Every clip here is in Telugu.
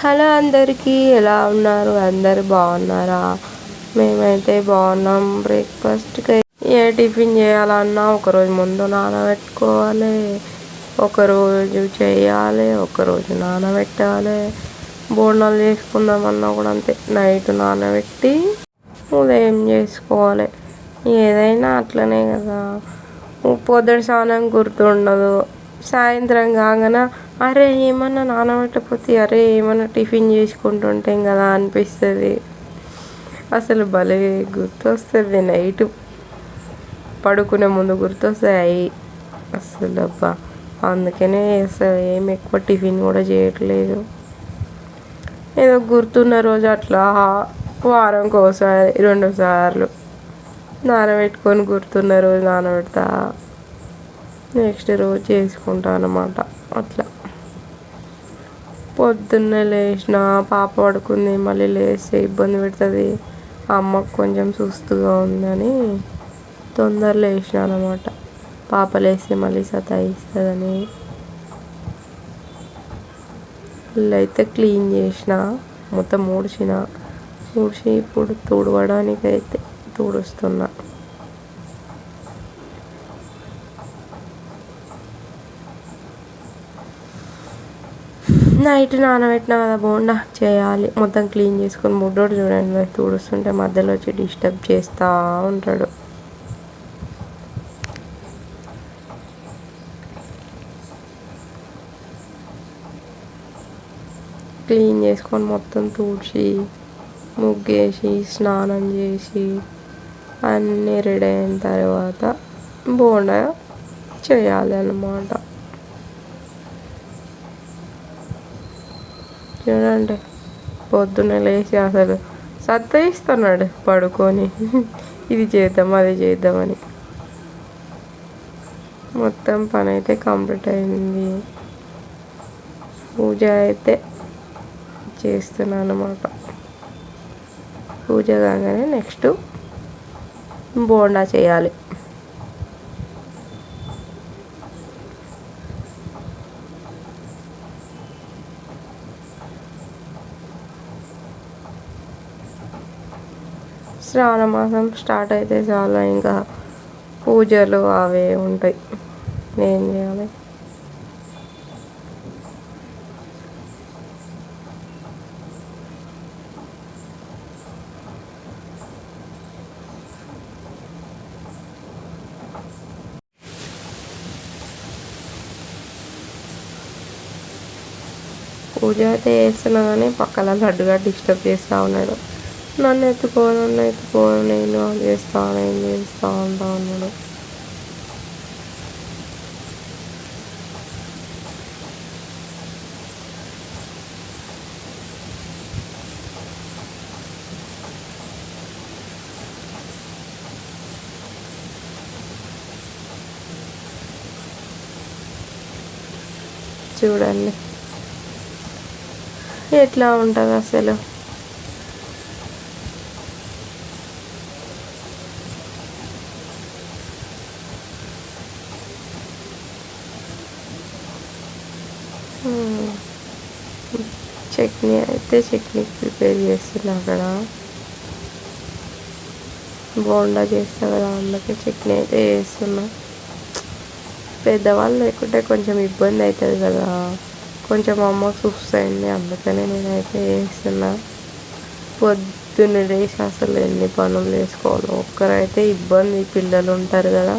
హలో అందరికీ ఎలా ఉన్నారు? అందరు బాగున్నారా? మేమైతే బాగున్నాం. బ్రేక్ఫాస్ట్కి ఏ టిఫిన్ చేయాలన్నా ఒకరోజు ముందు నానబెట్టుకోవాలి ఒకరోజు చేయాలి ఒకరోజు నానబెట్టాలి. బోర్నాలు చేసుకుందామన్నా కూడా అంతే. నైట్ నానబెట్టి ఉదయం చేసుకోవాలి. ఏదైనా అట్లనే కదా. పొద్దున స్నానం గుర్తుండదు. సాయంత్రం కాగానే అరే ఏమన్నా నానబెట్టకపోతే అరే ఏమన్నా టిఫిన్ చేసుకుంటుంటాం కదా అనిపిస్తుంది. అసలు భలే గుర్తొస్తుంది నైట్. పడుకునే ముందు గుర్తొస్తాయి. అసలు అబ్బా అందుకనే అసలు ఏం ఎక్కువ టిఫిన్ కూడా చేయట్లేదు. ఏదో గుర్తున్న రోజు అట్లా వారంకి ఒకసారి రెండు సార్లు నానబెట్టుకొని గుర్తున్న రోజు నానబెడతా నెక్స్ట్ రోజు చేసుకుంటాను అన్నమాట. అట్లా. పొద్దున్నే లేచిన పాప పడుకుంది మళ్ళీ లేస్తే ఇబ్బంది పెడుతుంది. అమ్మకు కొంచెం సుస్తుగా ఉందని తొందర లేచిన అనమాట పాప లేస్తే మళ్ళీ సతాయిస్తుందని ఇల్లు అయితే క్లీన్ చేసిన మొత్తం ఊడ్చిన. ఊడ్చి ఇప్పుడు తుడవడానికైతే తుడుస్తున్నా. నైట్ నానబెట్టిన కదా బోండా చేయాలి. మొత్తం క్లీన్ చేసుకొని బుడ్డోడు చూడండి తుడుస్తుంటే మధ్యలో వచ్చి డిస్టర్బ్ చేస్తూ ఉంటాడు. క్లీన్ చేసుకొని మొత్తం తుడిచి ముగ్గేసి స్నానం చేసి అన్నీ రెడీ అయిన తర్వాత బోండా చేయాలి అన్నమాట చూడండి పొద్దున్న లేచి అసలు సత్తయిస్తున్నాడు పడుకొని. ఇది చేద్దాం అది చేద్దామని. మొత్తం పని అయితే కంప్లీట్ అయింది. పూజ అయితే చేస్తున్నాను అనమాట పూజ కాగానే నెక్స్ట్ బోండా చేయాలి. శ్రావణ మాసం స్టార్ట్ అయితే చాలా. ఇంకా పూజలు అవే ఉంటాయి. ఏం చేయాలి? పూజ అయితే చేస్తున్నా కానీ పక్కన లడ్డుగా డిస్టర్బ్ చేస్తూ ఉన్నాడు. నన్ను ఎత్తుకో నన్ను ఎత్తుకో నేను చేస్తా నేను చేస్తా అంటా ఉన్నాడు. చూడండి. ఎట్లా ఉంటుంది అసలు? చట్నీ అయితే చట్నీ ప్రిపేర్ చేస్తున్నా అక్కడ. బోండా చేస్తా కదా అందుకే చట్నీ అయితే చేస్తున్నా. పెద్దవాళ్ళు లేకుంటే కొంచెం ఇబ్బంది అవుతుంది కదా. కొంచెం అమ్మకు చూస్తాయండి అందుకనే నేనైతే చేస్తున్నా. పొద్దున్న లేచి అసలు ఎన్ని పనులు చేసుకోవాలి. ఒక్కరైతే ఇబ్బంది పిల్లలు ఉంటారు కదా.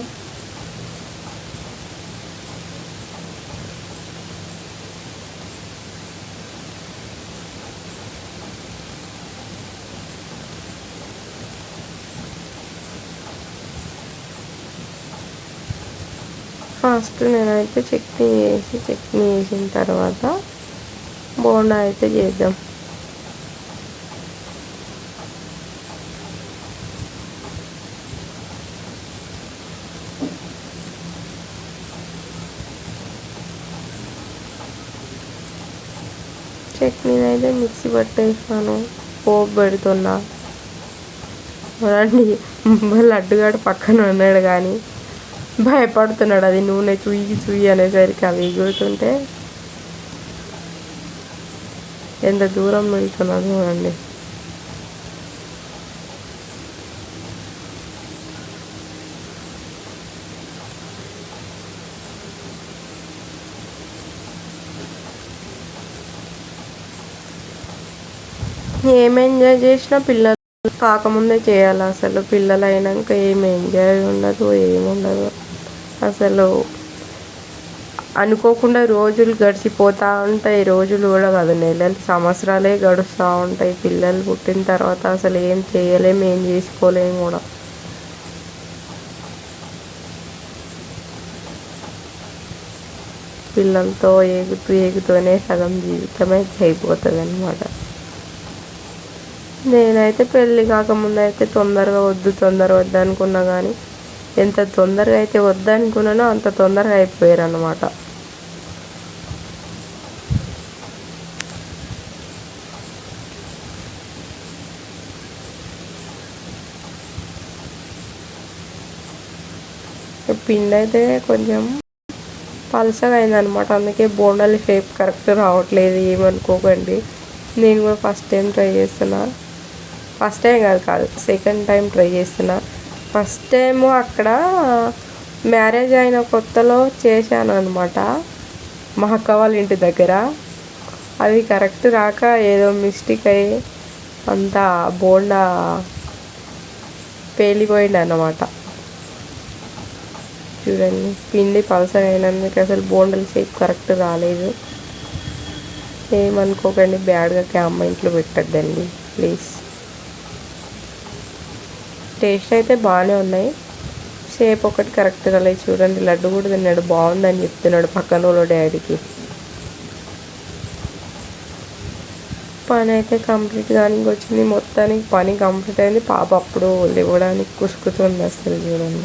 ఫస్ట్ నేనైతే చట్నీ వేసి చట్నీ వేసిన తర్వాత బోండా అయితే చేద్దాం. చట్నీని అయితే మిక్సీ పట్టేసాను పోపు పెడుతున్నా. రండి లడ్డుగాడు పక్కన ఉన్నాడు కానీ. భయపడుతున్నాడు. అది నూనె చూయి చూయి అనేసరికి అవి ఎగురుతుంటే ఎంత దూరం నిల్చున్నా చూడండి. ఏం ఎంజాయ్ చేసినా పిల్లలు కాకముందే చేయాలి. అసలు పిల్లలు అయినాక ఏం ఎంజాయ్ ఉండదు ఏముండదు అసలు అనుకోకుండా రోజులు గడిచిపోతూ ఉంటాయి. రోజులు కూడా కాదు నెలలు సంవత్సరాలే గడుస్తూ ఉంటాయి. పిల్లలు పుట్టిన తర్వాత అసలు ఏం చేయలేము ఏం చేసుకోలేము కూడా. పిల్లలతో ఏగుతూ ఏగుతూనే సగం జీవితమే అయిపోతుంది అనమాట నేనైతే పెళ్ళి కాకముందు అయితే తొందరగా వద్దు తొందర వద్దు అనుకున్నా కానీ ఎంత తొందరగా అయితే వద్దనుకున్నానో అంత తొందరగా అయిపోయారు అనమాట పిండి అయితే కొంచెం పలసగా అయిందనమాట అందుకే బోండాల షేప్ కరెక్ట్ రావట్లేదు ఏమనుకోకండి. నేను కూడా ఫస్ట్ టైం ట్రై చేస్తున్నా. ఫస్ట్ టైం కాదు కాదు సెకండ్ టైం ట్రై చేస్తున్నా. ఫస్ట్ టైము అక్కడ మ్యారేజ్ అయిన కొత్తలో చేశాను అనమాట మా అక్క వాళ్ళ ఇంటి దగ్గర. అది కరెక్ట్ రాక ఏదో మిస్టేక్ అయ్యి అంతా బోండా పేలిపోయింది అన్నమాట చూడండి పిండి పలసగా అయినందుకు అసలు బోండల షేప్ కరెక్ట్ రాలేదు. ఏమనుకోకండి బ్యాడ్గా క్యామ్ ఇంట్లో పెట్టద్దండి ప్లీజ్. టేస్ట్ అయితే బాగానే ఉన్నాయి. షేప్ ఒకటి కరెక్ట్గా లేదు. చూడండి లడ్డు కూడా తిన్నాడు. బాగుందని చెప్తున్నాడు పక్కన వాళ్ళ డాడీకి. పని అయితే కంప్లీట్ కానీ వచ్చింది మొత్తానికి పని కంప్లీట్ అయింది. పాప అప్పుడు లేవడానికి కుసుకుతుంది అసలు చూడండి.